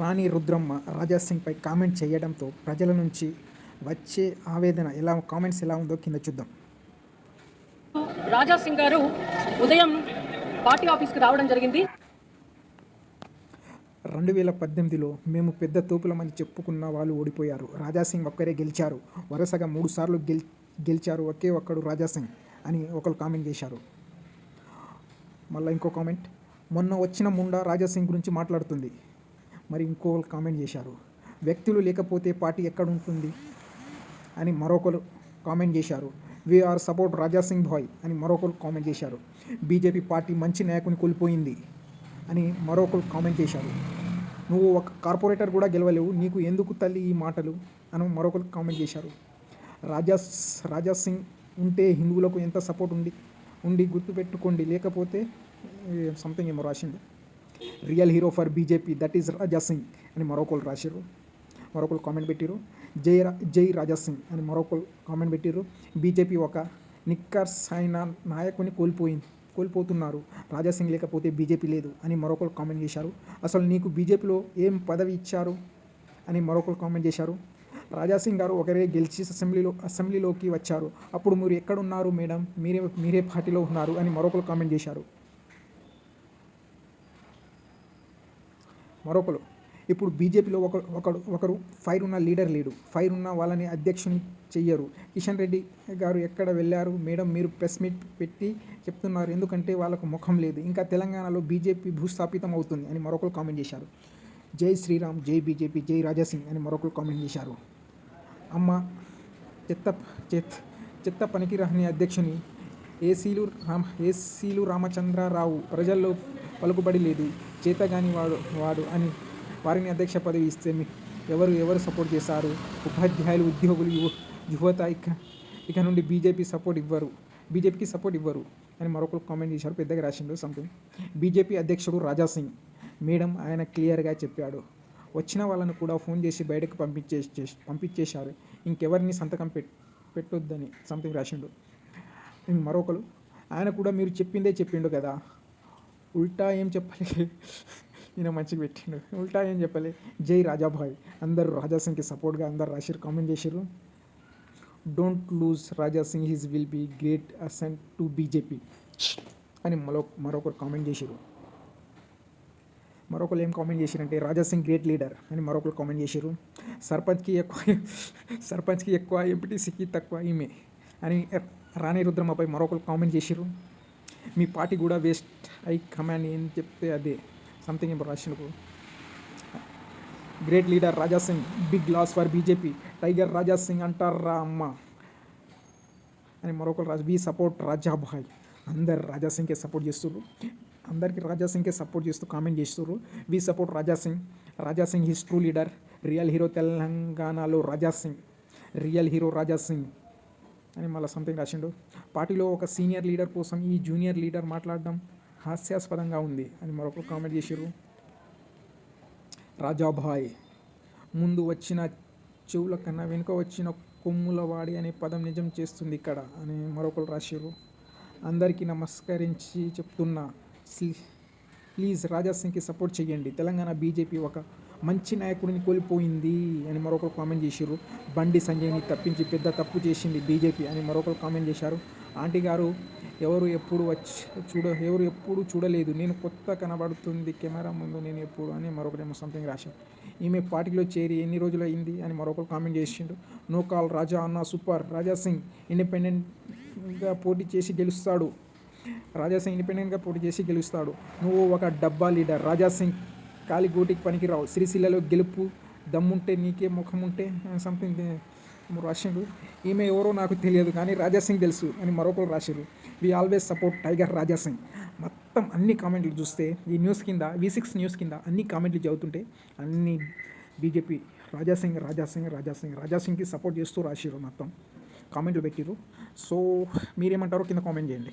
రాణి రుద్రమ్మ రాజా సింగ్పై comment చేయడంతో ప్రజల నుంచి వచ్చే ఆవేదన ఎలా కామెంట్స్ ఎలా ఉందో కింద చూద్దాం. రాజా సింగ్ గారు ఉదయం పార్టీ ఆఫీస్కి రావడం జరిగింది. రెండు వేల పద్దెనిమిదిలో మేము పెద్ద తోపులమని చెప్పుకున్న వాళ్ళు ఓడిపోయారు. రాజాసింగ్ ఒక్కరే గెలిచారు. వరుసగా మూడు సార్లు గెల్ గెలిచారు. ఒకే ఒక్కడు రాజాసింగ్ అని ఒకరు కామెంట్ చేశారు. మళ్ళీ ఇంకో కామెంట్. మొన్న వచ్చిన ముండా రాజాసింగ్ గురించి మాట్లాడుతుంది. మరి ఇంకొకరు కామెంట్ చేశారు. వ్యక్తులు లేకపోతే పార్టీ ఎక్కడ ఉంటుంది అని మరొకరు కామెంట్ చేశారు. వీఆర్ సపోర్ట్ రాజాసింగ్ భాయ్ అని మరొకరు కామెంట్ చేశారు. బీజేపీ పార్టీ మంచి నాయకుని కోల్పోయింది అని మరొకరు కామెంట్ చేశారు. నువ్వు ఒక కార్పొరేటర్ కూడా గెలవలేవు నీకు ఎందుకు తల్లి ఈ మాటలు? అని మరొకరు కామెంట్ చేశారు. రాజా రాజా సింగ్ ఉంటే హిందువులకు ఎంత సపోర్ట్ ఉంది ఉండి గుర్తుపెట్టుకోండి లేకపోతే సంథింగ్ ఏమో రాసింది. Real hero for BJP that is Raja Singh అని మరొకరు రాశారు మరొకరు కామెంట్ పెట్టారు జై జై రాజా సింగ్ అని మరొకరు కామెంట్ పెట్టారు బీజేపీ ఒక నిక్కర్సైన నాయకుని కోల్పోయింది కోల్పోతున్నారు. రాజా సింగ్ లేకపోతే బీజేపీ లేదు అని మరొకరు కామెంట్ చేశారు. అసలు నీకు బీజేపీలో ఏం పదవి ఇచ్చారు? అని మరొకరు కామెంట్ చేశారు. రాజా సింగ్ గారు ఒకరే గెలిచి అసెంబ్లీలో అసెంబ్లీలోకి వచ్చారు. అప్పుడు మీరు ఎక్కడున్నారు మేడం? మీరే మీరే పార్టీలో ఉన్నారు అని మరొకరు కామెంట్ చేశారు. మరొకరు. ఇప్పుడు బీజేపీలో ఒక ఒకడు ఒకరు ఫైర్ ఉన్న లీడర్ లేడు. ఫైర్ ఉన్న వాళ్ళని అధ్యక్షుని చెయ్యరు. కిషన్ రెడ్డి గారు ఎక్కడ వెళ్ళారు? మేడం మీరు ప్రెస్ మీట్ పెట్టి చెప్తున్నారు. ఎందుకంటే వాళ్ళకు ముఖం లేదు. ఇంకా తెలంగాణలో బీజేపీ భూస్థాపితం అవుతుంది అని మరొకరు కామెంట్ చేశారు. జై శ్రీరామ్ జై బీజేపీ జై రాజాసింగ్ అని మరొకరు కామెంట్ చేశారు. అమ్మ చెత్త చెత్త చెత్త పనికిరాని అధ్యక్షుని ఏసీలు రామ ఏసీలు రామచంద్రరావు ప్రజల్లో పలుకుబడి లేదు. చేతగాని వాడు వాడు అని వారిని అధ్యక్ష పదవి ఇస్తే ఎవరు ఎవరు సపోర్ట్ చేశారు ఉపాధ్యాయులు ఉద్యోగులు యువ యువత ఇక ఇక నుండి బీజేపీ సపోర్ట్ ఇవ్వరు. బీజేపీకి సపోర్ట్ ఇవ్వరు. అని మరొకరు కామెంట్ చేశారు. పెద్దగా రాసిండు సంథింగ్ బీజేపీ అధ్యక్షుడు రాజా సింగ్. మేడం ఆయన క్లియర్గా చెప్పాడు. వచ్చిన వాళ్ళను కూడా ఫోన్ చేసి బయటకు పంపించే పంపించేశారు. ఇంకెవరిని సంతకం పెట్ పెట్టొద్దని సంథింగ్ రాసిండు. మరొకరు. ఆయన కూడా మీరు చెప్పిందే చెప్పిండు కదా. ఉల్టా ఏం చెప్పలే. ఈయన మంచిగా పెట్టిండు. ఉల్టా ఏం చెప్పలే. జై రాజాభాయ్. అందరూ రాజా సింగ్కి సపోర్ట్గా అందరు రాసిరు కామెంట్ చేశారు don't lose Raja Singh his will be great asset to BJP అని మరో మరొకరు కామెంట్ చేసిరు మరొకరు ఏం కామెంట్ చేసిరంటే రాజా సింగ్ గ్రేట్ లీడర్ అని మరొకరు కామెంట్ చేసిరు సర్పంచ్కి ఎక్కువ సర్పంచ్కి ఎక్కువ ఎంపీటీసీకి తక్కువ ఈమె అని రాణి రుద్రమ్మపై మరొకరు కామెంట్ చేసిరు మీ పార్టీ కూడా వేస్ట్ ఐ కమాండ్ ఏం చెప్తే అదే సంథింగ్ ఇప్పుడు great leader Raja Singh big loss for BJP tiger Raja Singh అంటారా అమ్మ? అని మరొకరు రాజు వీ సపోర్ట్ రాజాభాయ్ అందరు రాజా సింగ్కే సపోర్ట్ చేస్తున్నారు అందరికీ రాజా సింగ్కే సపోర్ట్ చేస్తూ కామెంట్ చేస్తున్నారు we support Raja Singh Raja Singh his true leader real hero తెలంగాణలో రాజా సింగ్ రియల్ హీరో రాజా సింగ్ అని మళ్ళీ సంథింగ్ రాసిండు. పార్టీలో ఒక సీనియర్ లీడర్ కోసం ఈ జూనియర్ లీడర్ మాట్లాడడం హాస్యాస్పదంగా ఉంది అని మరొకరు కామెంట్ చేశారు రాజాభాయ్ ముందు వచ్చిన చెవుల కన్నా వెనుక వచ్చిన కొమ్ముల వాడి అనే పదం నిజం చేస్తుంది ఇక్కడ అని మరొకరు రాశారు అందరికీ నమస్కరించి చెప్తున్నా ప్లీజ్ రాజాసింగ్కి సపోర్ట్ చేయండి తెలంగాణ బీజేపీ ఒక మంచి నాయకుడిని కోల్పోయింది అని మరొకరు కామెంట్ చేశారు బండి సంజయ్ని తప్పించి పెద్ద తప్పు చేసింది బీజేపీ అని మరొకరు కామెంట్ చేశారు. ఆంటీ గారు ఎవరు ఎప్పుడు వచ్చి చూడ ఎవరు ఎప్పుడు చూడలేదు. నేను కొత్త కనబడుతుంది కెమెరా ముందు నేను ఎప్పుడు అని మరొకరేమో సంథింగ్ రాశారు. ఈమె పార్టీలో చేరి ఎన్ని రోజులు అయింది అని మరొకరు కామెంట్ చేసిండు నో కాల్ రాజా అన్న సూపర్. రాజా సింగ్ ఇండిపెండెంట్గా పోటీ చేసి గెలుస్తాడు. రాజా సింగ్ ఇండిపెండెంట్గా పోటీ చేసి గెలుస్తాడు. నువ్వు ఒక డబ్బా లీడర్. రాజా సింగ్ కాలి గోటికి పనికిరావు. సిరిసిల్లలో గెలుపు దమ్ముంటే నీకే ముఖం ఉంటే సంథింగ్ రాసిండు ఈమె ఎవరో నాకు తెలియదు కానీ రాజా సింగ్ తెలుసు అని మరొకరు రాశారు we always support tiger Raja Singh మొత్తం అన్ని కామెంట్లు చూస్తే ఈ న్యూస్ కింద వి సిక్స్ న్యూస్ కింద అన్ని కామెంట్లు చదువుతుంటే అన్ని బీజేపీ రాజా సింగ్ రాజా సింగ్ రాజా సింగ్ రాజా సింగ్కి సపోర్ట్ చేస్తూ రాసిరు మొత్తం. కామెంట్లు పెట్టిరు సో మీరేమంటారో కింద కామెంట్ చేయండి.